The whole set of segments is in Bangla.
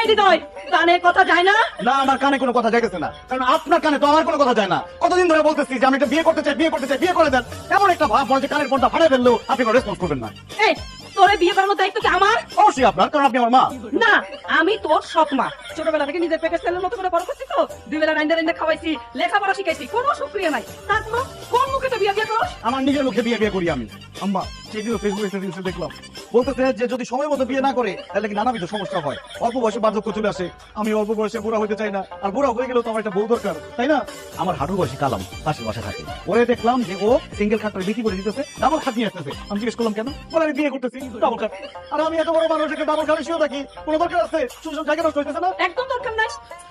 এই হৃদয় কানে কথা যায় না? না আমার কানে কোনো কথা যাইতেছে না। কারণ আপনার কানে তো আমার কোনো কথা যায় না। কতদিন ধরে বলতেছি যে আমি একটা বিয়ে করতে চাই বিয়ে করতে চাই বিয়ে করে দেন। এমন একটা ভাব মনে হচ্ছে কানের ফোনটা ফাটাই ফেললেও আপনি কোনো রেসপন্স করবেন না। এই তোরে বিয়ে করানোর দায়িত্ব কি আমার? অবশ্যই আপনার কারণ আপনি আমার মা। না আমি তোর সৎ মা। ছোটবেলা থেকে নিজের পেটের ছেলের মতো করে বড় করছি তো। দুই বেলা রাইন্দা রাইন্দা খাওয়াইছি লেখাপড়া শিখাইছি কোনো সুক্রিয়া নাই। তারপর কোন মুখে তো বিয়ে বিয়ে করস? আমার নিজের মুখে বিয়ে বিয়ে করি আমি। আম্মা সেদিনও ফেসবুকে রিলসে দেখলাম। বলতেছে যে যদি সময় মতো বিয়ে না করে, তাহলে কি নানাবিধ সমস্যা হয়? অল্প বয়সে বার্ধক্য চলে আসে। আমি অল্প বয়সে বুড়া হতে চাই না। আর বুড়া হয়ে গেলেও তো আমার একটা বউ দরকার, তাই না? আমার হাঁটু বয়সী কালাম পাশে বসে থাকে। ওরে দেখলাম যে ও সিঙ্গেল খাটটা বিক্রি করে দিতেছে ডাবল খাট আসতেছে। আমি জিজ্ঞেস করলাম, কেন? বলে আমি বিয়ে করতেছি ডাবল খাট। আর আমি এত বড় মানুষ একটা ডাবল খাটে শুয়ে থাকি কোনো দরকার আছে? সুযোগ জায়গা নষ্ট হইতেছে না? একদম দরকার নাই।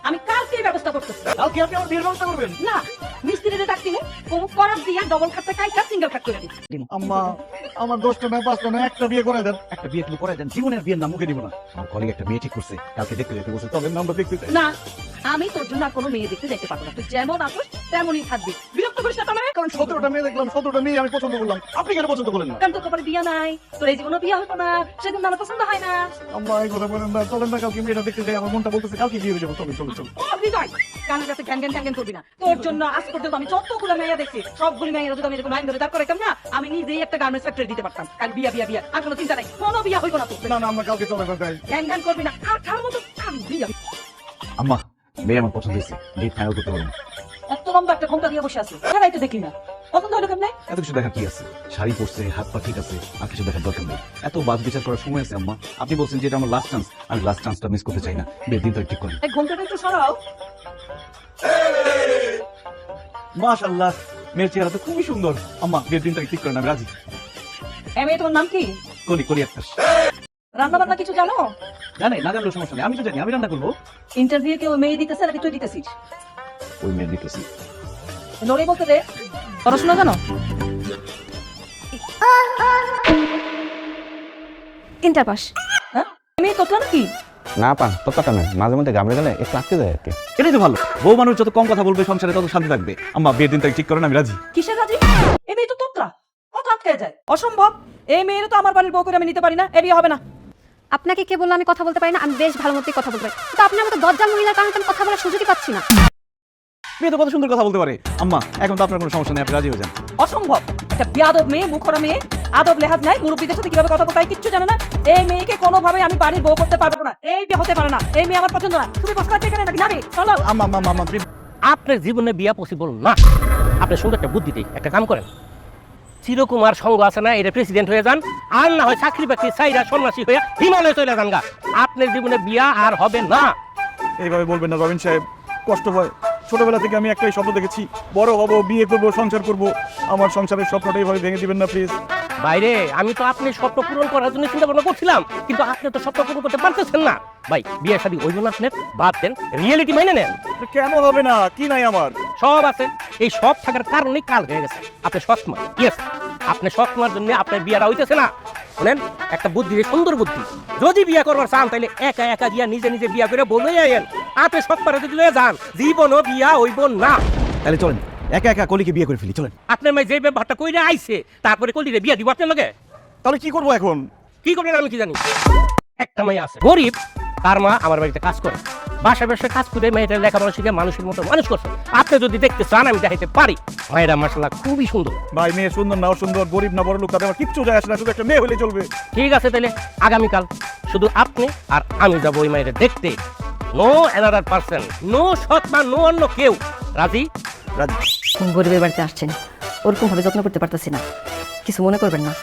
আমি কালকে ব্যবস্থা করতেছি। কালকে আপনি আমার বিয়ের ব্যবস্থা করবেন? না মিস্ত্রিদের ডাক অমুক করার দিয়া ডবল খাটটা কাইটা সিঙ্গেল খাট করে দিচ্ছি আম্মা আমার দশটা না পাঁচটা না একটা বিয়ে করে দেন। একটা বিয়ে একটু করে দেন জীবনের বিয়ের নাম মুখে দিব না। আমার কলিগ একটা বিয়ে ঠিক করছে কালকে দেখতে যেতে বলছে তবে নামটা দেখতে না আমি তোর জন্য কোনো মেয়ে দেখতে যেতে পারব না। তুই যেমন আসিস তেমনই থাকবি। বিরক্ত করিস না তোমার? কারণ সতেরোটা মেয়ে দেখলাম সতেরোটা মেয়ে আমি পছন্দ করলাম। আপনি কেন পছন্দ করলেন না? কারণ তোর কপালে বিয়া নাই তোর এই জীবনে বিয়া হতো না সেদিন আমার পছন্দ হয় না। আম্মা এই কথা বলেন না চলেন না কালকে মেয়েটা দেখতে যাই আমার মনটা বলতেছে কালকে বিয়ে হয়ে যাব চলো চলো ও হৃদয়! কানের কাছে গ্যান গ্যান গ্যান গ্যান করবি না। তোর জন্য আজ পর্যন্ত আমি যতগুলো মেয়া দেখছি সবগুলি মেয়েরা যদি আমি এরকম লাইন ধরে দাঁড় করাইতাম না? আমি নিজেই একটা গার্মেন্টস ফ্যাক্টরি দিতে পারতাম। কাল বিয়া বিয়া বিয়া। আর কোনো চিন্তা নাই। কোনো বিয়া হইব না তো না না আমরা কাউকে চলে যাই গ্যান গ্যান করবি না। আর তার মতো বিয়া। আম্মা মেয়ে আমার পছন্দ হয়েছে। ডেট ফাইনাল করতে পারব এত লম্বা একটা ঘণ্টা দিয়ে বসে আছি। সেটাই তো দেখলি না। পছন্দ হলো কেমনে? এত কিছু দেখার কি আছে? শাড়ি পরছে হাত পা ঠিক আছে আর কিছু দেখার দরকার নেই। এত বাদ বিচার করার সময় আছে আম্মা। আপনি বলছেন যে এটা আমার লাস্ট চান্স আমি লাস্ট চান্সটা মিস করতে চাই না। বিয়ের দিন তো ঠিক করেন। ঘন্টাটা একটু সরাও। মাশাল্লাহ মেয়ের চেহারা তো খুবই সুন্দর। আম্মা বিয়ের দিন ঠিক করেন আমি রাজি। এই মেয়ে তোমার নাম কি? কলি কলি একটা রান্না বান্না কিছু জানো? না না জানলেও সমস্যা নেই আমি তো জানি আমি রান্না করব। ইন্টারভিউ কেউ মেয়ে দিতেছে নাকি তুই দিতেছিস? ওই মেয়ের দিতেছি। নড়ে বলতে দে পড়াশোনা জানো ইন্টার পাস হ্যাঁ? মেয়ে তোতলা নাকি না পান ততটা নয় মাঝে মধ্যে গামড়ে গেলে একটু আটকে যায় আর কি। এটাই তো ভালো। বউ মানুষ যত কম কথা বলবে সংসারে তত শান্তি থাকবে। আম্মা বিয়ের দিন তাই ঠিক করেন আমি রাজি। কিসের রাজি? এই মেয়ে তো তোতলা। কত আটকে যায়? অসম্ভব। এই মেয়ের তো আমার বাড়ির বউ করে আমি নিতে পারি না এ বিয়ে হবে না। আপনাকে কে বলল আমি কথা বলতে পারি না আমি বেশ ভালো মতোই কথা বলতে পারি। কিন্তু আপনি আমাকে দরজাল মহিলার কারণে আমি কথা বলার সুযোগই পাচ্ছি না। মেয়ে তো কত সুন্দর কথা বলতে পারে। আম্মা এখন তো আপনার কোনো সমস্যা নেই আপনি রাজি হয়ে যান। অসম্ভব। একটা বিয়াদব মেয়ে মুখরা মেয়ে আদব লেহাজ নাই মুরব্বীদের সাথে কীভাবে কথা বলতে কিচ্ছু জানে না। এই মেয়েকে কোনোভাবে আমি বাড়ির বউ করতে পারব না। এই বিয়ে হতে পারে না। এই মেয়ে আমার পছন্দ না। তুমি বসে থাকতে এখানে নাকি? যাবে চলো। আম্মা আম্মা আম্মা আপনার জীবনে বিয়া পসিবল না। আপনি সুন্দর একটা বুদ্ধি দিই একটা কাম করেন। চিরকুমার সঙ্গ আছে না এটা প্রেসিডেন্ট হয়ে যান। আর না হয় চাকরি বাকরি চাইরা সন্ন্যাসী হয়ে হিমালয়ে চলে যান গা। আপনার জীবনে বিয়া আর হবে না। এইভাবে বলবেন না রবিন সাহেব। কষ্ট হয়। ছোটবেলা থেকে আমি একটাই স্বপ্ন দেখেছি। বড় হব, বিয়ে করব, সংসার করব। আমার সংসারের স্বপ্নটাই ভাবে ভেঙে দিবেন না প্লিজ বাইরে আমি তো আপনি স্বপ্ন পূরণ করার জন্য চিন্তা ভাবনা করছিলাম কিন্তু আপনি তো স্বপ্ন পূরণ করতে পারতেছেন না। ভাই বিয়ে শাদী ওই জন্য আপনি বাদ দেন রিয়েলিটি মেনে নেন। কেন হবে না? কি নাই আমার? সব আছে। এই সব থাকার কারণেই কাল হয়ে গেছে। আপনি সৎমা ইয়েস আপনি সৎমার জন্য আপনার বিয়াটা হইতেছে না। শুনেন একটা বুদ্ধি রে, সুন্দর বুদ্ধি। যদি বিয়া করবার চান তাহলে একা একা গিয়া নিজে নিজে বিয়া করে বলে আইন আপনি সৎমারে যদি লয়ে যান জীবনও বিয়া হইব না। তাহলে চলেন। একা একা কলিকে বিয়ে করে ফেলি চলেন। আপনার মেয়ে যে ব্যাপারটা কইরে আইছে তারপরে কলিরে বিয়া দিব আপনার লগে? তাহলে কি করব এখন? কি করবেন আমি কি জানি? একটা মেয়ে আছে গরিব তার মা আমার বাড়িতে কাজ করে। বাসা বাসা কাজ করে মেয়েটা লেখাপড়া শিখে মানুষের মতো মানুষ করছে। আপনি যদি দেখতে চান আমি দেখাইতে পারি। মেয়েরা মাসাল্লাহ খুবই সুন্দর। ভাই মেয়ে সুন্দর না সুন্দর গরিব না বড় লোক তাদের আমার কিচ্ছু যায় আসে না শুধু একটা মেয়ে হলে চলবে। ঠিক আছে তাহলে আগামীকাল শুধু আপনি আর আমি যাব ওই মেয়েটা দেখতে। নো অ্যানাদার পার্সন নো সৎ বা নো অন্য কেউ। রাজি? গরিবের বাড়িতে আসছেন? ওরকম ভাবে যত্ন করতে পারতেছি না। কিছু মনে করবেন না।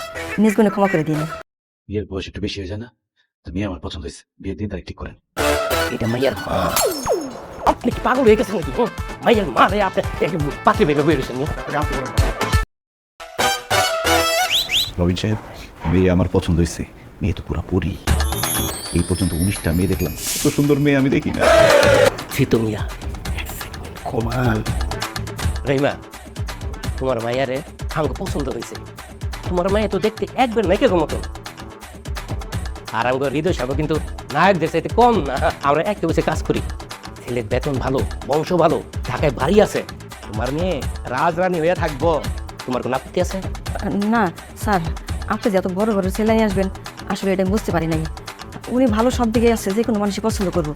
নিজ গুণে ক্ষমা করে দিন। বিয়ের বয়স একটু বেশি হয়ে যায় না? তো মেয়ে আমার পছন্দ হয়েছে। বিয়ের দিন তারিখ ঠিক করেন। এটা মাইয়ার মা। আপনি কি পাগল হয়ে গেছেন নাকি? মাইয়ার মা রে আপনি পাত্রে ভেবে রবিন সাহেব মেয়ে আমার পছন্দ হয়েছে। মেয়ে তো পুরা পরি। এই পর্যন্ত উনিশটা মেয়ে দেখলাম। এত সুন্দর মেয়ে আমি দেখি না। থিতু মিয়া। কমাল। রহিমা তোমার মাইয়ারে আমাকে পছন্দ হয়েছে। তোমার মাইয়া তো দেখতে একবার নায়কের মতন। আর আমাকে হৃদয় সাহেব কিন্তু নায়কদের চাইতে কম না। আমরা একটা বসে কাজ করি। ছেলের বেতন ভালো, বংশ ভালো, ঢাকায় বাড়ি আছে। তোমার মেয়ে রাজরানী হয়ে থাকব। তোমার কোনো আপত্তি আছে? না, স্যার, আপনি যে এত বড় বড় সেলাই আসবেন, আসলে এটা বুঝতে পারি নাই। উনি ভালো সব দিকে আছে, যে কোনো মানুষই পছন্দ করব।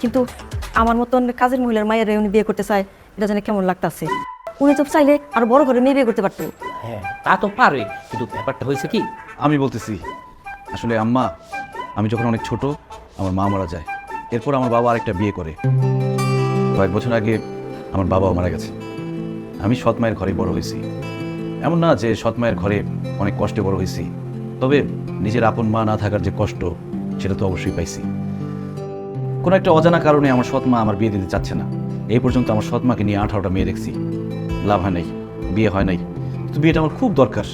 কিন্তু আমার মতন কাজের মহিলার মায়ের উনি বিয়ে করতে চায়, এটা জানি কেমন লাগতাছে। উনি তো চাইলে আর বড় করে মেয়ে বিয়ে করতে পারতো হ্যাঁ তা তো পারে কিন্তু ব্যাপারটা হয়েছে কি? আমি বলতেছি আসলে আম্মা আমি যখন অনেক ছোট আমার মা মারা যায়। এরপর আমার বাবা আরেকটা বিয়ে করে। কয়েক বছর আগে আমার বাবাও মারা গেছে। আমি সৎ মায়ের ঘরে বড় হয়েছি। এমন না যে সৎ মায়ের ঘরে অনেক কষ্টে বড় হয়েছি। তবে নিজের আপন মা না থাকার যে কষ্ট সেটা তো অবশ্যই পাইছি। কোনো একটা অজানা কারণে আমার সৎ মা আমার বিয়ে দিতে চাচ্ছে না। এই পর্যন্ত আমার সৎ মাকে নিয়ে আঠারোটা মেয়ে দেখছি। লাভ হয় নাই বিয়ে হয় নাই। তো বিয়েটা আমার খুব দরকার।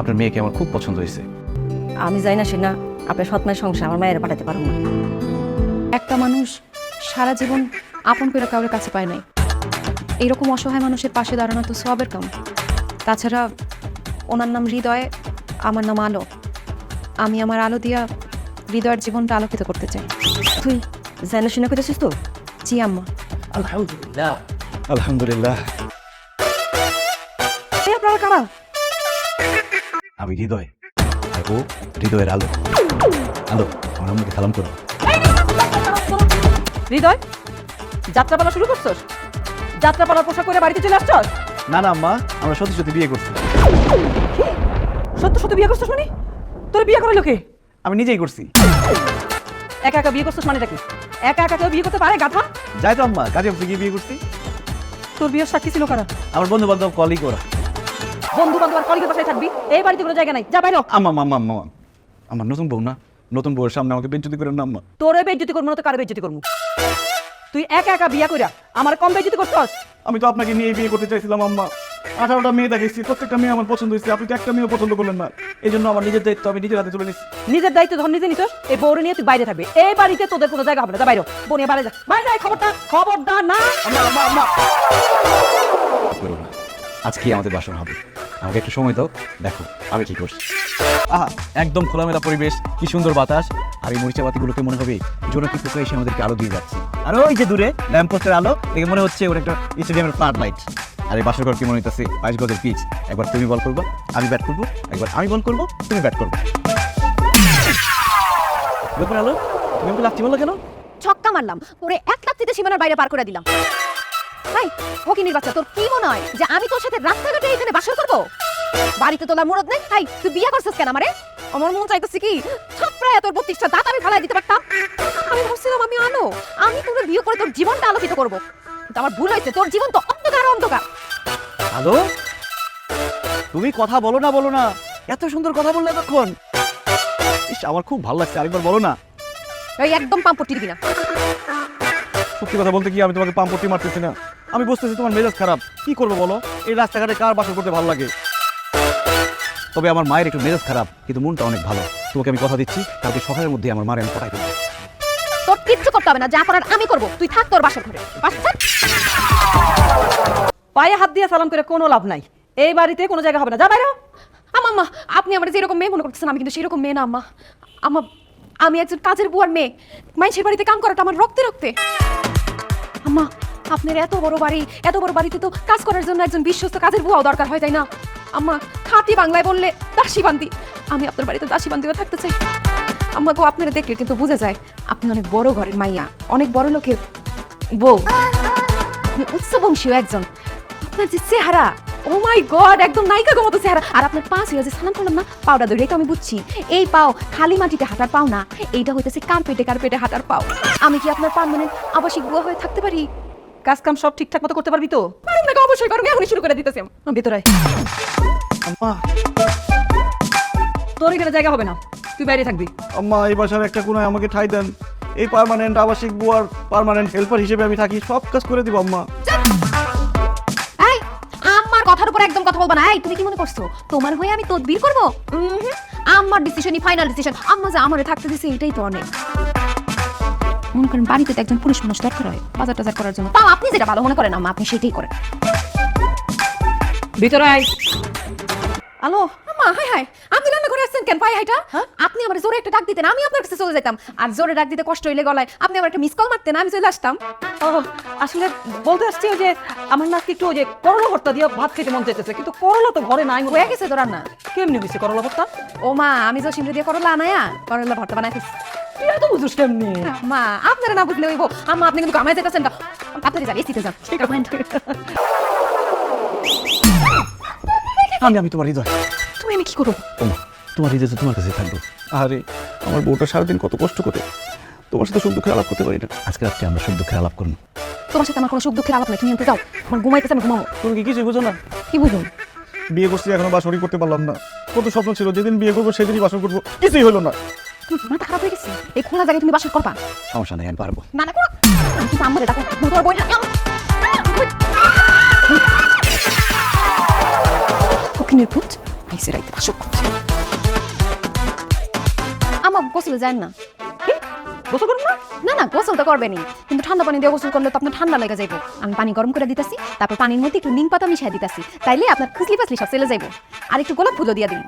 আপনার মেয়েকে আমার খুব পছন্দ হয়েছে। আমি যাই না সে না আপনার সৎ মায়ের সংসার আমার মায়ের পাঠাতে পারব না। একটা মানুষ সারা জীবন আপন করে কাউরের কাছে পায় নাই। এইরকম অসহায় মানুষের পাশে দাঁড়ানো তো সবের কাম। তাছাড়া ওনার নাম হৃদয় আমার নাম আলো। আমি আমার আলো দিয়া হৃদয়ের জীবনটা আলোকিত করতে চাই। তুই যাই না শুনে কইতেছিস তো? জি আম্মা। আলহামদুলিল্লাহ। আলহামদুলিল্লাহ। আপনারা কারা? আমি হৃদয়। আর ও হৃদয়ের আলো। আলো আমার আম্মুকে সালাম করো। হৃদয় যাত্রাপালা শুরু করছস? যাত্রাপালার পোশাক করে বাড়িতে চলে আসছস? না না আম্মা আমরা সত্যি সত্যি বিয়ে করছি। সত্য সত্য বিয়ে করছস মানে? তোর বিয়ে করাইলো কে? আমি নিজেই করছি। একা একা বিয়ে করছস মানেটা কি? একা একা কেউ বিয়ে করতে পারে গাধা? যাই তো আম্মা কাজে গিয়ে বিয়ে করছি। তোর বিয়ের সাক্ষী ছিল কারা? আমার বন্ধু বান্ধব কলিগ ওরা। বন্ধু বান্ধব আর কলিগের বাসায় থাকবি এই বাড়িতে কোনো জায়গা নাই। যা বাইরে হ। আম্মা মাম্মা আম্মা আমার নতুন বউ না? নতুন বউয়ের সামনে আমাকে বেঞ্চুতি করেন না আম্মা। তোরে বেজ্জতি করব না তো কারে বেজ্জতি করব? তুই একা একা বিয়া কইরা আমার কম বেজ্জতি করছস? আমি তো আপনাকে নিয়ে বিয়ে করতে চাইছিলাম আম্মা। আঠারোটা মেয়ে দেখেছি প্রত্যেকটা মেয়ে আমার পছন্দ হয়েছে। আপনি তো একটা মেয়ে পছন্দ করলেন না। এই জন্য আমার নিজের দায়িত্ব আমি নিজের হাতে তুলে নিচ্ছি নিজের দায়িত্ব ধর নিজে নিছস? এই বউরে নিয়ে তুই বাইরে থাকবি। এই বাড়িতে তোদের কোনো জায়গা হবে না। যা বাইরে হ। বউ নিয়ে বাইরে যা। বাইরে খবরটা খবরদার না। আম্মা আম্মা আম্মা। করো না। আজকে আমাদের বাসন হবে। আমাকে একটু সময় দাও, দেখো, আমি কি করছি। আহা, একদম খোলামেলা পরিবেশ, কি সুন্দর বাতাস। আর এই মরিচা বাতিগুলোকে মনে হবে জোনাকি পোকা এসে আমাদেরকে আলো দিয়ে যাচ্ছে। আর ওই যে দূরে, ল্যাম্পপোস্টের আলো, দেখে মনে হচ্ছে ওটা একটা স্টেডিয়ামের ফ্লাড লাইট। আর এই বাসর ঘর কি মনে হইতেছে বাইশ গজের পিচ। একবার তুমি বল করব, আমি ব্যাট করব, একবার আমি বল করব, তুমি ব্যাট করব। ব্যাপার আলো, তুমি লাগছি বলল কেন? ছক্কা মারলাম ওরে এক লাত্তিতে সীমানার বাইরে পার করে দিলাম। তাই ফকিনির বাচ্চা তোর কি মনে হয় যে আমি তোর সাথে রাস্তাঘাটে এখানে বাসর করব? বাড়িতে তোলার মুরদ নেই? তাই তুই বিয়ে করছিস কেন আমারে? আমার মন চাইতেছে কি ছাপড়ায় তোর বত্রিশটা দাঁত আমি ফেলাই দিতে পারতাম। আমি ভাবছিলাম আমি আলো আমি তোর বিয়ে করে তোর জীবনটা আলোকিত করব। কিন্তু আমার ভুল হয়েছে তোর জীবন তো অন্ধকার অন্ধকার। হ্যালো? তুমি কথা বলো না বলো না। এত সুন্দর কথা বললে তখন ইস আমার খুব ভালো লাগছে আরেকবার বলো না। এই একদম পাম্পটি দিবি না। সত্যি কথা বলতে কি, আমি তোমাকে পাম্পটি মারতেছি না। আমি বুঝতেছি তোমার মেজাজ খারাপ। কি করব বলো? এই রাস্তাঘাটে কার বাসা করতে ভালো লাগে? তবে আমার মায়ের একটু মেজাজ খারাপ, কিন্তু মনটা অনেক ভালো। তোমাকে আমি কথা দিচ্ছি, কালকে সকালের মধ্যে আমার মারে আমি পড়াই দেবো। তোর কিচ্ছু করতে হবে না, যা করার আমি করব। তুই থাক তোর ঘরে। পায়ে হাত দিয়ে সালাম করে কোনো লাভ নাই। এই বাড়িতে কোনো জায়গা হবে না। যা বাইরে আম্মা আপনি আমার যেরকম মেয়ে মনে করতেছেন, আমি কিন্তু সেরকম মেয়ে না, আম্মা। আমা আমি একজন কাজের বুয়ার মেয়ে। মাইসের বাড়িতে কাম করাটা আমার রক্তে রক্তে। আম্মা, আপনার এত বড় বাড়ি, এত বড় বাড়িতে তো কাজ করার জন্য একজন বিশ্বস্ত কাজের বুয়াও দরকার হয়, তাই না? আম্মা, খাঁটি বাংলায় বললে দাসী বান্দি। আমি আপনার বাড়িতে দাসী বান্দিও থাকতে চাই। আম্মা গো, আপনারা দেখলে কিন্তু বোঝা যায়, আপনি অনেক বড় ঘরের মাইয়া, অনেক বড় লোকের বউ। আপনি উচ্চ বংশীয় একজন। আপনার যে চেহারা ও মাই গড একদম নায়িকা গো মতো চেহারা। আর আপনার পা ছিল যে স্নান করলাম না পাউডার ধরে তো আমি বুঝছি। এই পাও খালি মাটিতে হাঁটার পাও না এইটা হইতেছে কার্পেটে কার্পেটে হাঁটার পাও। আমি কি আপনার পার্মানেন্ট আবাসিক বুয়া হয়ে থাকতে পারি? কাজ কাম সব ঠিকঠাক মতো করতে পারবি তো? পারুম না অবশ্যই পারুম এখনই শুরু করে দিতেছি আমি। ভিতরে তোর এখানে জায়গা হবে না তুই বাইরে থাকবি। আম্মা এই বাসার একটা কোনায় আমাকে ঠাই দেন। এই পার্মানেন্ট আবাসিক বুয়ার পার্মানেন্ট হেল্পার হিসেবে আমি থাকি সব কাজ করে দিব আম্মা। উপর একদম কথা বলবা না। এই তুমি কি মনে করছ? তোমার হয়ে আমি তদবির করব? আমার ডিসিশনই ফাইনাল ডিসিশন আম্মা যে আমারে থাকতে দিছে এটাই তো অনেক। মনে করেন বাড়িতে তো একজন পুরুষ মানুষ দরকার হয় বাজার টাজার করার জন্য। তাও আপনি যেটা ভালো মনে করেন আম্মা আপনি সেটাই করেন। ভিতরে আয়। আলো হাই হাই। আপনি রান্না করে আসছেন কেন পাই হাইটা? আপনি আমার জোরে একটা ডাক দিতেন আমি আপনার কাছে চলে যেতাম। আর জোরে ডাক দিতে কষ্ট হইলে গলায়। আপনি আমার একটা মিস কল মারতেন আমি চলে আসতাম। ও আসলে বলতে আসছি যে আমার না একটু ওই যে করলা ভর্তা দিয়ে ভাত খেতে মন চাইতেছে কিন্তু করলা তো ঘরে নাই হয়ে। গেছে তো রান্না। কেমনি হয়েছে করলা ভর্তা? ও মা আমি জসিমরে দিয়ে করলা আনায়া করলা ভর্তা বানাই কেমনি? মা আপনারা না বুঝলে হইব। আম্মা আপনি কিন্তু কামাই যেতেছেন না। আপনারা যান এসিতে যান। আমি আমি তোমার হৃদয়। তুমি আমি কি করব? ওমা তোমার হৃদয় তো তোমার কাছে থাকব। আরে আমার বউটা সারাদিন কত কষ্ট করে। তোমার সাথে সুখ দুঃখে আলাপ করতে পারি না। আজকে রাত্রে আমরা সুখ দুঃখে আলাপ করব তোমার সাথে আমার কোনো সুখ দুঃখের আলাপ নাই তুমি আনতে যাও। আমার ঘুমাইতেছে আমি ঘুমাবো। তুমি কি কিছুই বুঝো না? কি বুঝুন বিয়ে করছি এখনও বাসরই করতে পারলাম না। কত স্বপ্ন ছিল যেদিন বিয়ে করব সেদিনই বাসর করব। কিছুই হলো না। তুমি মাথা খারাপ হয়ে গেছে? এই খোলা জায়গায় তুমি বাসর করবা? সমস্যা নেই আমি পারব। না না করো। আমি কিন্তু আম্মারে ডাকো তোমার বই না ফকিনের ভূত আইসে রাইতে বাসর করছে আমা গোসলে যায় না। গোসল করুন না? না না গোসল তো করবেনি কিন্তু ঠান্ডা পানি দিয়ে গোসল করলে তো আপনার ঠান্ডা লেগে যাইব। আমি পানি গরম করে দিতেছি তারপর পানির মধ্যে একটু নিম পাতা মিশিয়ে দিতেছি। তাইলে আপনার পাসলি সব চলে যাইব। আর একটু গোলাপ ফুলও দিয়ে দিন।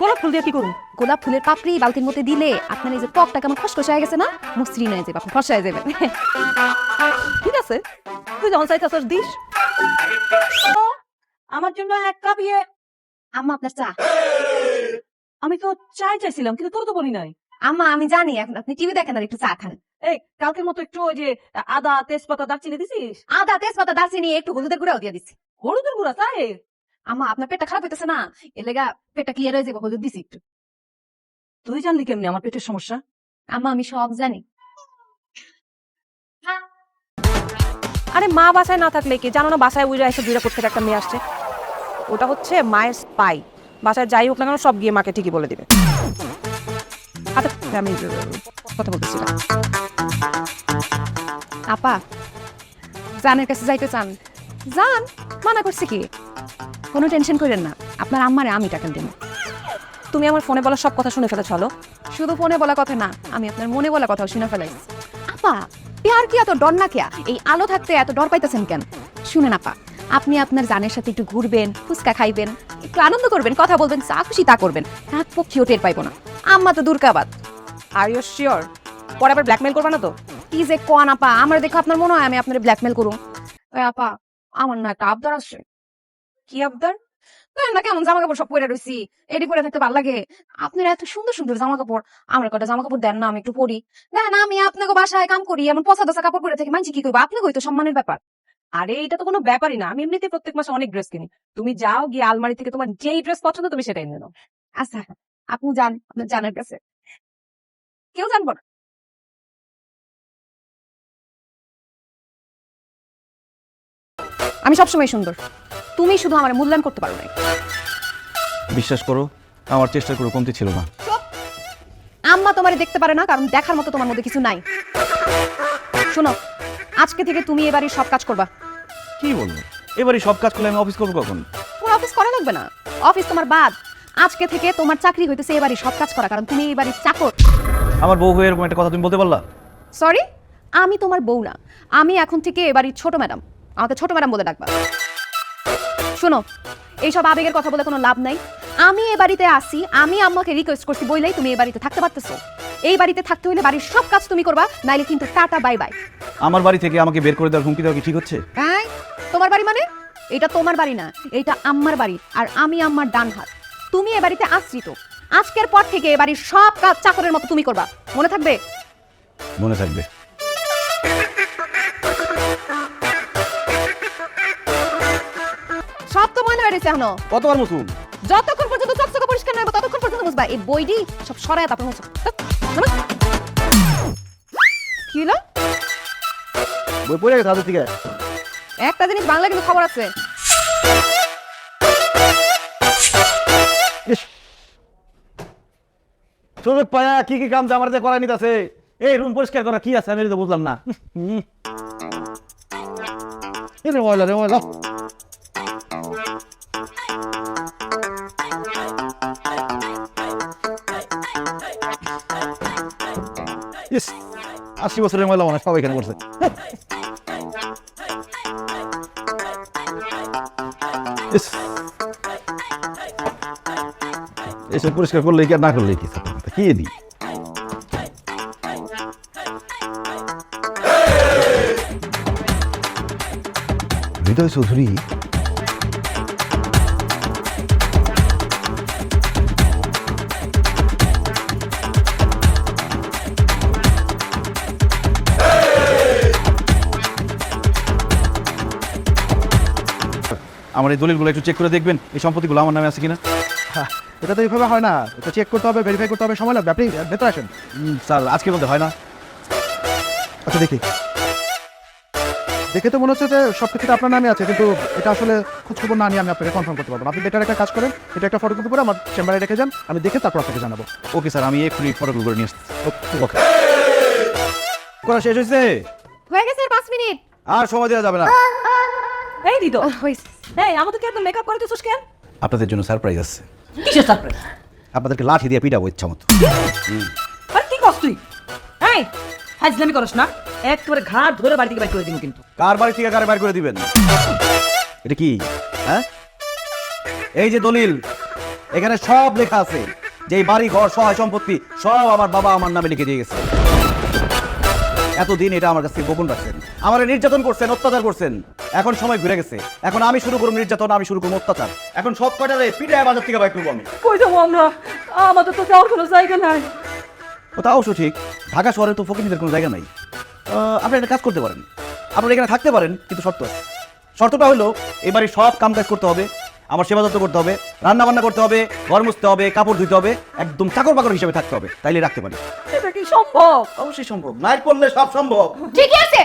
গোলাপ ফুল দিয়ে কি করুন গোলাপ ফুলের পাপড়ি বালতির মধ্যে দিলে আপনার এই যে ত্বকটা কেমন খসখস হয়ে গেছে না মসৃণ হয়ে যাবে আপনি ফসা হয়ে যাবেন ঠিক আছে। তুই যখন চাইতেছিস দিস। আমার জন্য এক কাপ ইয়ে আম্মা আপনার চা। আমি তো চাই চাইছিলাম কিন্তু তোর তো বলি নাই। আম্মা আমি জানি এখন আপনি টিভি দেখেন আর একটু চা খান। এই কালকের মতো একটু ওই যে আদা তেজপাতা দারচিনি দিছিস? আদা তেজপাতা দারচিনি একটু হলুদের গুঁড়াও দিয়ে দিচ্ছি হলুদের গুঁড়া তাই? আম্মা আপনার পেটটা খারাপ হইতেছে না? এর লেগা পেটটা ক্লিয়ার হয়ে যাবে হলুদ দিছি একটু। তুই জানলি কেমনি আমার পেটের সমস্যা? আম্মা আমি সব জানি। আরে মা বাসায় না থাকলে কি? জানো না বাসায় উইরা এসে দুইটা কোথেকে একটা মেয়ে আসছে। ওটা হচ্ছে মায়ের স্পাই বাসায় যাই হোক না কেন, সব গিয়ে মাকে ঠিকই বলে দিবে। আচ্ছা আমি কথা বলতেছিলাম আপা, জানের কাছে যাইতে চান? যান, মানা করছে কি? কোনো টেনশন করেন না, আপনার আম্মারে আমি টাকা দেব। তুমি আমার ফোনে বলা সব কথা শুনে ফেলে চলো শুধু ফোনে বলা কথা না, আমি আপনার মনে বলা কথা শুনে ফেলাই। আপা, পেয়ার কি এত ডর না কেয়া? এই আলো থাকতে এত ডর পাইতেছেন কেন? শুনেন, আপা। আপনি আপনার জানের সাথে একটু ঘুরবেন ফুচকা খাইবেন একটু আনন্দ করবেন কথা বলবেন যা খুশি তা করবেন। এক পক্ষীও টের পাইবো না। আম্মা তো দুর্গাবাদ। আর ইউ শিওর পরে আবার ব্ল্যাকমেল করবে না তো? কি যে কোয়ান আপা আমার দেখো আপনার মনে হয় আমি আপনার ব্ল্যাকমেল করুন ওই আপা আমার না একটা আবদার আসছে কি আবদার? না কেমন জামা কাপড় সব পরে রয়েছি এডি পরে থাকতে ভালো লাগে। আপনার এত সুন্দর সুন্দর জামা কাপড় আমার কটা জামা কাপড় দেন না আমি একটু পরি। দেখেন আমি আপনাকে বাসায় কাম করি এমন পচা দশা কাপড় পরে থাকি মানছি কি করব আপনাকে হয়তো সম্মানের ব্যাপার? আরে এটা তো কোনো ব্যাপারই না। আমি এমনিতে প্রত্যেক মাসে অনেক ড্রেস কিনি। তুমি যাও গিয়ে আলমারি থেকে তোমার যেই ড্রেস পছন্দ তুমি সেটাই এনে নাও। আচ্ছা আপনি যান আপনার জানার কাছে। কেউ জানব না। আমি সবসময় সুন্দর। তুমি শুধু আমার মূল্যায়ন করতে পারো না বিশ্বাস করো আমার চেষ্টা করে কমতি ছিল না। আম্মা তোমারে দেখতে পারে না কারণ দেখার মতো তোমার মধ্যে কিছু নাই। শোনো আজকে থেকে তুমি এবারে সব কাজ করবা। কি বলব এবারে সব কাজ করলে আমি অফিস করব কখন? তোমার অফিস করা লাগবে না। অফিস তোমার বাদ। আজকে থেকে তোমার চাকরি হইতেছে এবারে সব কাজ করা কারণ তুমি এবারে চাকর। আমার বউ হয়ে এরকম একটা কথা তুমি বলতে পারলা? সরি আমি তোমার বউ না। আমি এখন থেকে এবারে ছোট ম্যাডাম। আমাকে ছোট ম্যাডাম বলে ডাকবা। শোনো এইসব আবেগের কথা বলে কোনো লাভ নাই। আমি এ বাড়িতে আসি আমি আম্মাকে রিকোয়েস্ট করছি বইলেই তুমি এ বাড়িতে থাকতে পারতেছো। এই বাড়িতে থাকতে হলে বাড়ির সব কাজ তুমি করবা নাইলে কিন্তু টাটা বাই বাই আমার বাড়ি থেকে আমাকে বের করে দেওয়ার হুমকি দেওয়া কি ঠিক হচ্ছে? হ্যাঁ তোমার বাড়ি মানে? এটা তোমার বাড়ি না এটা আম্মার বাড়ি আর আমি আম্মার ডান হাত তুমি এ বাড়িতে আশ্রিত। আজকের পর থেকে এ বাড়ির সব কাজ চাকরের মতো তুমি করবা। মনে থাকবে? মনে থাকবে। সব তো রয়েছে এখনও কতবার মুসুম যতক্ষণ পর্যন্ত চকচকে পরিষ্কার নয় ততক্ষণ পর্যন্ত মুছবা। এই বইটি সব সরায় তারপর মুছো কি হলো? বই পড়ে গেছে হাতের থেকে একটা জিনিস বাংলা কিন্তু খবর আছে। সুযোগ পায়া কি কি কাম যে আমার যে করাই নিতেছে। এই রুম পরিষ্কার করা কি আছে আমি বুঝলাম না। ময়লা রে ময়লা। আশি বছরের ময়লা মনে হয় সব এখানে করছে ইস এসব পরিষ্কার করলে কি আর না করলে কি কি দিই হৃদয় চৌধুরী আমার এই দলিলগুলো একটু চেক করে দেখবেন। এই সম্পত্তিগুলো আমার নামে আছে কিনা? হ্যাঁ, এটা তো এইভাবে হয় না। এটা চেক করতে হবে ভেরিফাই করতে হবে সময় লাগবে। আপনি ভেতরে আসেন। স্যার আজকের মধ্যে হয় না। আচ্ছা দেখি। দেখে তো মনে হচ্ছে যে সব কিছুটা আপনার নামে আছে কিন্তু এটা আসলে খোঁজ খবর না নিয়ে আমি আপনাকে কনফার্ম করতে পারব না। আপনি বেটার একটা কাজ করেন এটা একটা ফটোকপি করে আমার চেম্বারে রেখে যান আমি দেখে তারপর আপনাকে জানাব। ওকে স্যার আমি এক্ষুনি ফটোগুলো করে নিয়ে আসছি। ওকে করা শেষ হয়েছে? হয়ে গেছে পাঁচ মিনিট। আর সময় দেওয়া যাবে না। এই হয়েছে এই আমাদেরকে একদম মেকআপ করে দিছিস কেন? আপনাদের জন্য সারপ্রাইজ আছে। কিসের সারপ্রাইজ আপনাদেরকে লাঠি দিয়ে পিটাবো ইচ্ছা মতো। আর কি কস তুই? এই করস না। একেবারে ঘাট ধরে বাড়ি থেকে বাইর করে দিব কিন্তু। কার বাড়ি থেকে কারে বাইর করে দিবেন? এটা কি? হ্যাঁ? এই যে দলিল এখানে সব লেখা আছে। যে এই বাড়ি ঘর সহায় সম্পত্তি সব আমার বাবা আমার নামে লিখে দিয়ে গেছে। এতদিন এটা আমার কাছে গোপন রাখছেন। আমার নির্যাতন করছেন অত্যাচার করছেন। এখন সময় ঘুরে গেছে। এখন আমি শুরু করব নির্যাতন আমি শুরু করব অত্যাচার। এখন সব কয়টারে পিটায় বাজার থেকে বাইর করব আমি? কই যাব আমরা? আমাদের তো যাওয়ার কোনো জায়গা নাই। ও তা অবশ্য ঠিক। ঢাকা শহরে তো ফকিনীদের কোনো জায়গা নাই। আপনি একটা কাজ করতে পারেন। আপনারা এখানে থাকতে পারেন কিন্তু শর্ত আছে। শর্তটা হলো এবারে সব কাম কাজ করতে হবে। আমার সেবা যত্ন করতে হবে রান্না বান্না করতে হবে ঘর মুছতে হবে কাপড় ধুতে হবে একদম চাকর বাকর হিসেবে থাকতে হবে তাইলে রাখতে পারি। এটা কি সম্ভব? অবশ্যই সম্ভব নাইট করলে সব সম্ভব। ঠিকই আছে।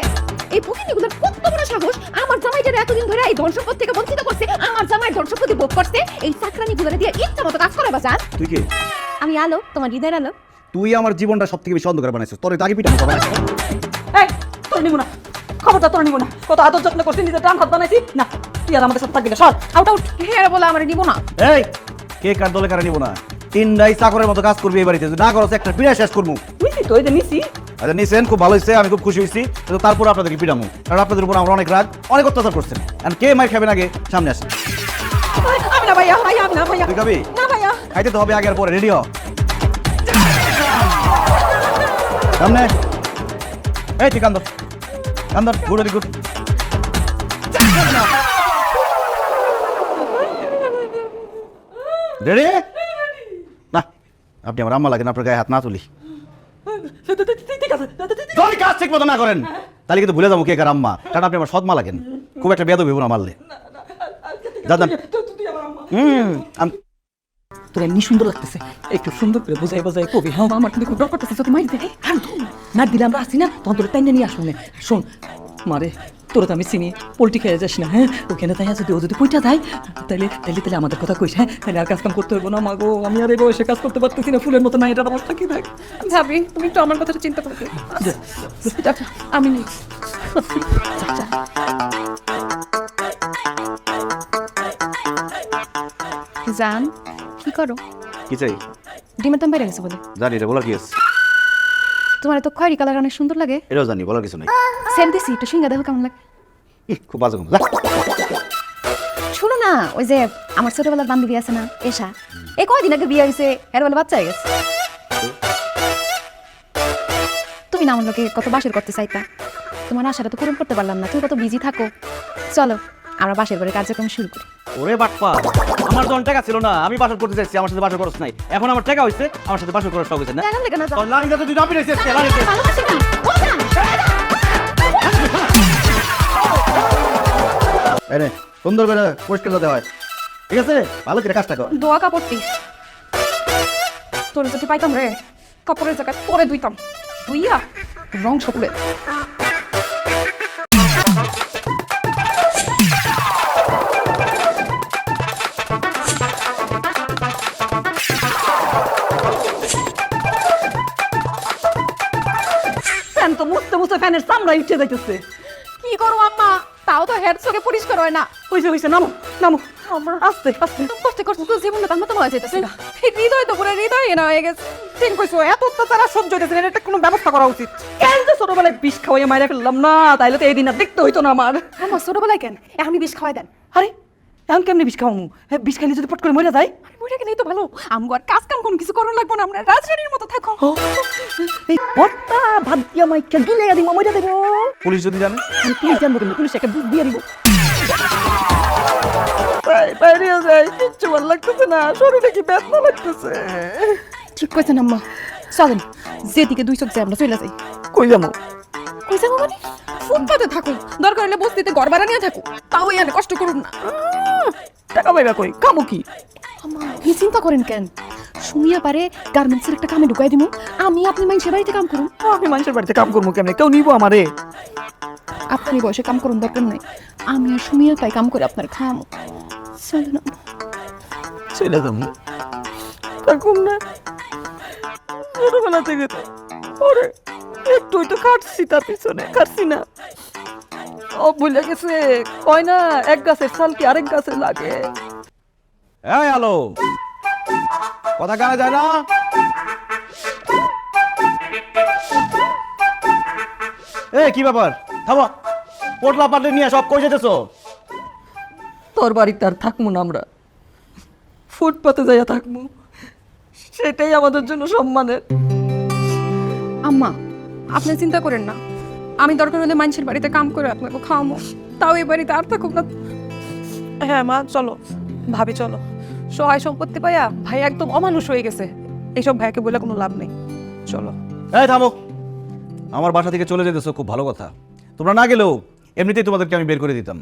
এই ফকিনিগুলোর কত বড় সাহস? আমার জামাইটারে এতদিন ধরে এই ধন থেকে বঞ্চিত করছে আমার জামাই ধন সম্পত্তি ভোগ করছে এই চাকরানিগুলোরে দিয়ে ইচ্ছা মতো কাজ করে বাজার তুই কি? আমি আলো তোমার হৃদয়ের আলো। তুই আমার জীবনটা সব থেকে বেশি অন্ধকার বানাইছিস তোর আগে পিঠা মতো বানাইছিস। এই তোর নিব না খবরটা তোর নিব না। কত আদর যত্ন করছি নিজের ডান হাত বানাইছি না তুই আর আমাদের সাথে থাকবি না সর। আউট আউট হ্যাঁ বলে আমার নিব না? এই কে কার দলে কারে নিব না? তিনটাই চাকরের মতো কাজ করবি এই বাড়িতে যদি না করো একটা পিড়া শেষ করব। নিছি তো এই যে নিছি আচ্ছা নিছেন খুব ভালো হয়েছে আমি খুব খুশি হয়েছি কিন্তু তারপর আপনাদেরকে পিটামু কারণ আপনাদের উপর আমার অনেক রাগ অনেক অত্যাচার করছেন আর কে মার খাবেন আগে সামনে আসেন আমি না ভাইয়া ভাইয়া না ভাইয়া। তুই খাবি? না ভাইয়া। খাইতে তো হবে আগে আর পরে রেডি হ। সামনে। এই তুই কান্দর কান্দর গুড গুড রেডি না, আপনি আমার আম্মা লাগেন, আপনার গায়ে হাত না তুলি। যদি কাজ ঠিক মতো না করেন। তাহলে কিন্তু ভুলে যাব কে কার আম্মা, কারণ আপনি আমার সৎমা লাগেন। খুব একটা বেদ ভেবো মারলে। যান। হুম তোর এমনি সুন্দর লাগতেছে। একটু সুন্দর করে বোঝাই বোঝাই কবি। হ্যাঁ আমার কিন্তু খুব ডর করতেছে মারি দে আসি না, তখন তোর নিয়ে আসব শোন, মারে। তোর তো আমি চিনি। পোল্ট্রি খেয়ে যাস না হ্যাঁ? ওখানে তাই যদি ও যদি পইটা দেয় তাহলে তাহলে তাহলে আমাদের কথা কইস হ্যাঁ? তাহলে আর কাজ কাম করতে হইব না মাগো। আমি আর এই বয়সে কাজ করতে পারতেছি না ফুলের মতো না এটা আমার থাকি থাক ভাবি তুমি একটু আমার কথাটা চিন্তা করবে আমি নেই। জান কি করো? কি চাই? ডিমের দাম বেড়ে গেছে বলে। জানি এটা বলার কি আছে? তোমার তো খয়েরি কালার অনেক সুন্দর লাগে। এটাও জানি বলার কিছু নাই। সেম দিছি একটু সিঙ্গা দেখো কেমন লাগে? খুব বাজে। যা। শোনো না ওই যে আমার ছোটবেলার বান্ধবী আছে না এশা এই কয়দিন আগে বিয়ে হয়েছে? এর বেলা বাচ্চা হয়ে গেছে। তুমি না আমার লোকে কত বাসের করতে চাইতা। তোমার আশাটা তো পূরণ করতে পারলাম না তুমি কত বিজি থাকো। চলো আমরা বাসের ঘরে কার্যক্রম শুরু করি। ওরে বাটপা আমার যখন টাকা ছিল না আমি বাসর করতে চাইছি আমার সাথে বাসর খরচ নাই। এখন আমার টাকা হইছে আমার সাথে বাসর খরচ হয়েছে না। লাইন যাতে তুই না। পিটাইছিস, কে লাইন যাতে- ভালোবাসি না ও না। এই নে, সুন্দর করে পরিষ্কার যাতে হয়। ঠিক আছে? ভালো করে কাজটা কর। দোয়া কাপড়টি তোর যদি পাইতাম রে কাপড়ের জায়গায় পরে ধুইতাম। ধুইয়া রং মুছতে ফ্যানের চামড়া উঠে যাইতেছে। কি করো আম্মা? তাও তো হেড চোখে পরিষ্কার হয় না। হইছে হইছে নামো নামো। আস্তে আস্তে। তুমি কষ্ট করছ তো জীবনটা তার মতো হয়ে যেতেছে হৃদয় তো পুরো হৃদয় না হয়ে গেছে। ঠিক কইছো এত অত্যাচার আর সহ্য হইতেছে এটা কোনো ব্যবস্থা করা উচিত। কেন যে ছোটবেলায় বিষ খাওয়াইয়া মাইরা ফেললাম না তাইলে তো এই দিন আর দেখতে হইতো না আমার। আমার ছোটবেলায় কেন? এখনই বিষ খাওয়াই দেন। আরে এখন কেমনি বিষ খাওয়ামু? হ্যাঁ বিষ খাইলে যদি পট করে মরে যায়? মরে গেলেই তো ভালো। আমগো আর কাজ কাম কোনো কিছু করুন লাগবো না আমরা রাজরানীর মতো থাকো। এই পট্টা ভাত দিয়া মাইকা গিলে দিব মরে দেবো। পুলিশ যদি জানে? আমি পুলিশ জানব কিন্তু পুলিশ একটা বুঝ দিয়ে দিব। বাইরে যাই কিচ্ছু ভালো লাগতেছে না শরীরে কি ব্যথা লাগতেছে। ঠিক কইছেন আম্মা। চলেন যেদিকে দুই চোখ যায় আমরা চলে যাই। কই যাব? কই যাব মানে? ফুটপাতে থাকো। দরকার হলে বস্তিতে ঘর ভাড়া নিয়ে থাকো। তাও এখানে কষ্ট করুন না। টাকা পাইবা কই? কামো কি? আপনি চিন্তা করেন কেন? সুমিয়া পারে গার্মেন্টসের একটা কামে ঢুকাই দিমু। আমি আপনি মানুষের বাড়িতে কাম করুন। আমি মানুষের বাড়িতে কাম করব কেমনে? কেউ নিবো আমারে? আপনি বয়সে কাম করুন দরকার নাই। আমি আর সুমিয়া তাই কাম করে আপনার খাওয়ামো। চলো না। চলে যাব। থাকুম না। ছোটবেলা থেকে তো। ওরে। একটুই তো খাটছি তার পিছনে খাটছি না। ও ভুলে গেছে কয় না এক গাছের ছাল কি আরেক গাছে লাগে? এই আলো কথা কানে যায় না? এ কি ব্যাপার? থামো পোটলা পাটলে নিয়ে সব কই যেতেছো? তোর বাড়িতে আর থাকব না আমরা। ফুটপাতে যাইয়া থাকব সেটাই আমাদের জন্য সম্মানের। আম্মা আপনি চিন্তা করেন না। আমি দরকার হলে মানুষের বাড়িতে কাম করে আপনাকে খাওয়ামো তাও এই বাড়িতে আর থাকুক না। হ্যাঁ মা চলো। ভাবি চলো। সহায় সম্পত্তি পাইয়া ভাই একদম অমানুষ হয়ে গেছে। এইসব ভাইকে বলে কোনো লাভ নেই। চলো। এই থামো। আমার বাসা থেকে চলে যেতেছো খুব ভালো কথা। তোমরা না গেলেও এমনিতেই তোমাদেরকে আমি বের করে দিতাম।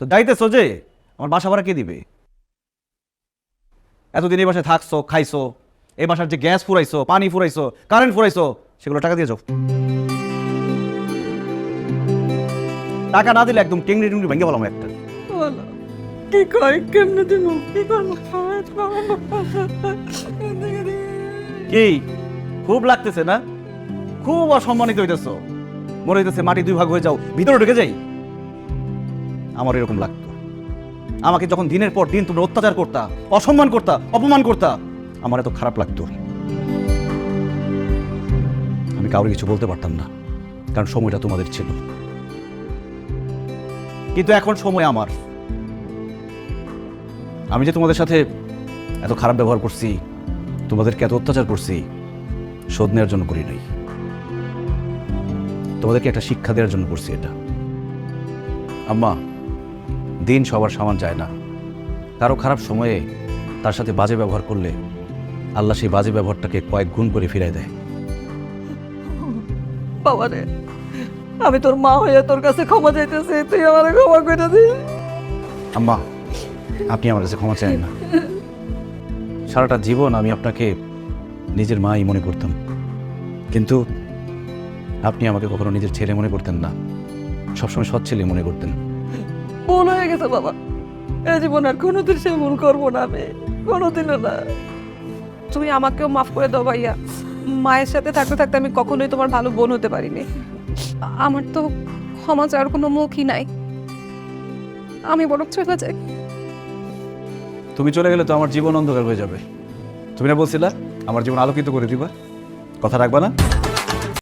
তো যাইতেছো যে আমার বাসা ভাড়া কে দিবে? এতদিন এই বাসায় থাকছো খাইছো এই বাসার যে গ্যাস ফুরাইছো পানি ফুরাইছো কারেন্ট ফুরাইছো সেগুলো টাকা দিয়ে যাও। টাকা না দিলে একদম টেংরি টুংরি ভেঙে বললাম একটা। কি কয় কেমনে দিব কি কি? খুব লাগতেছে না? খুব অসম্মানিত হইতেছো। মনে হইতেছে মাটি দুই ভাগ হয়ে যাও ভিতরে ঢুকে যাই। আমার এরকম লাগতো। আমাকে যখন দিনের পর দিন তোমরা অত্যাচার করতা অসম্মান করতা অপমান করতা আমার এত খারাপ লাগতো। আমি কাউকে কিছু বলতে পারতাম না, কারণ সময়টা তোমাদের ছিল। কিন্তু এখন সময় আমার। আমি যে তোমাদের সাথে এত খারাপ ব্যবহার করছি, তোমাদেরকে এত অত্যাচার করছি, শোধ নেওয়ার জন্য করি নাই। তোমাদেরকে একটা শিক্ষা দেওয়ার জন্য করছি এটা। আম্মা, দিন সবার সমান যায় না। কারও খারাপ সময়ে তার সাথে বাজে ব্যবহার করলে আল্লাহ সেই বাজে ব্যবহারটাকে কয়েক গুণ করে ফিরাই দেয়। বাবা রে আমি তোর মা হয়ে তোর কাছে ক্ষমা চাইতেছি তুই আমার ক্ষমা করে দিস আম্মা আপনি আমার কাছে ক্ষমা চাই না। সারাটা জীবন আমি আপনাকে নিজের মাই মনে করতাম। কিন্তু আপনি আমাকে কখনো নিজের ছেলে মনে করতেন না। সবসময় সৎ ছেলে মনে করতেন। ভুল হয়ে গেছে বাবা। এই জীবন আর কোনোদিন সে ভুল করব না আমি। কোনোদিনও না। তুমি আমাকেও মাফ করে দাও ভাইয়া। মায়ের সাথে থাকতে থাকতে আমি কখনোই তোমার ভালো বোন হতে পারিনি। আমার তো ক্ষমা চাওয়ার কোনো মুখই নাই। আমি বরং চলে যাই। তুমি চলে গেলে তো আমার জীবন অন্ধকার হয়ে যাবে। তুমি না বলছিলা, আমার জীবন আলোকিত করে দিবা। কথা রাখবা না?